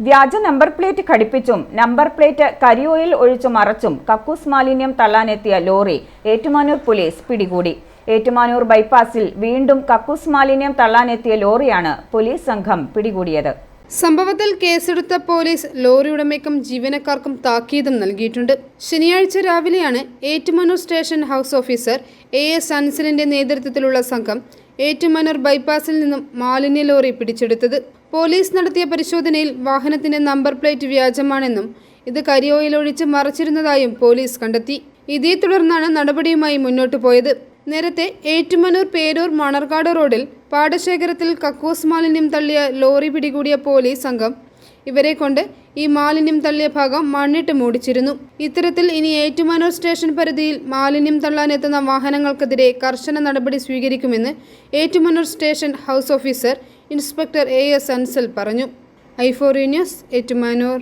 വ്യാജ number plate ഘടിപ്പിച്ചും number plate കരിയോയിൽ ഒഴിച്ചു മറച്ചും കക്കൂസ് മാലിന്യം തള്ളാനെത്തിയ ലോറി ഏറ്റുമാനൂർ പോലീസ് പിടികൂടി. ഏറ്റുമാനൂർ ബൈപ്പാസിൽ വീണ്ടും കക്കൂസ് മാലിന്യം തള്ളാനെത്തിയ ലോറിയാണ് പോലീസ് സംഘം പിടികൂടിയത്. സംഭവത്തിൽ കേസെടുത്ത പോലീസ് ലോറി ഉടമയ്ക്കും ജീവനക്കാർക്കും താക്കീതും നൽകിയിട്ടുണ്ട്. ശനിയാഴ്ച രാവിലെയാണ് Ettumanoor station house officer A S അൻസലിന്റെ നേതൃത്വത്തിലുള്ള സംഘം ഏറ്റുമാനൂർ ബൈപ്പാസിൽ നിന്നും മാലിന്യ ലോറി പിടിച്ചെടുത്തത്. പോലീസ് നടത്തിയ പരിശോധനയിൽ വാഹനത്തിന്റെ നമ്പർ പ്ലേറ്റ് വ്യാജമാണെന്നും ഇത് കരിയോയിലൊഴിച്ച് മറച്ചിരുന്നതായും പോലീസ് കണ്ടെത്തി. ഇതേ തുടർന്നാണ് നടപടിയുമായി മുന്നോട്ടു പോയത്. നേരത്തെ ഏറ്റുമാനൂർ പേരൂർ മണർകാട് റോഡിൽ പാടശേഖരത്തിൽ കക്കൂസ് മാലിന്യം തള്ളിയ ലോറി പിടികൂടിയ പോലീസ് സംഘം ഇവരെ കൊണ്ട് ഈ മാലിന്യം തള്ളിയ ഭാഗം മണ്ണിട്ട് മൂടിച്ചിരുന്നു. ഇത്തരത്തിൽ ഇനി ഏറ്റുമാനൂർ സ്റ്റേഷൻ പരിധിയിൽ മാലിന്യം തള്ളാനെത്തുന്ന വാഹനങ്ങൾക്കെതിരെ കർശന നടപടി സ്വീകരിക്കുമെന്ന് Ettumanoor station house officer inspector A S Ansal പറഞ്ഞു. ഐഫോറി ന്യൂസ് ഏറ്റുമാനൂർ.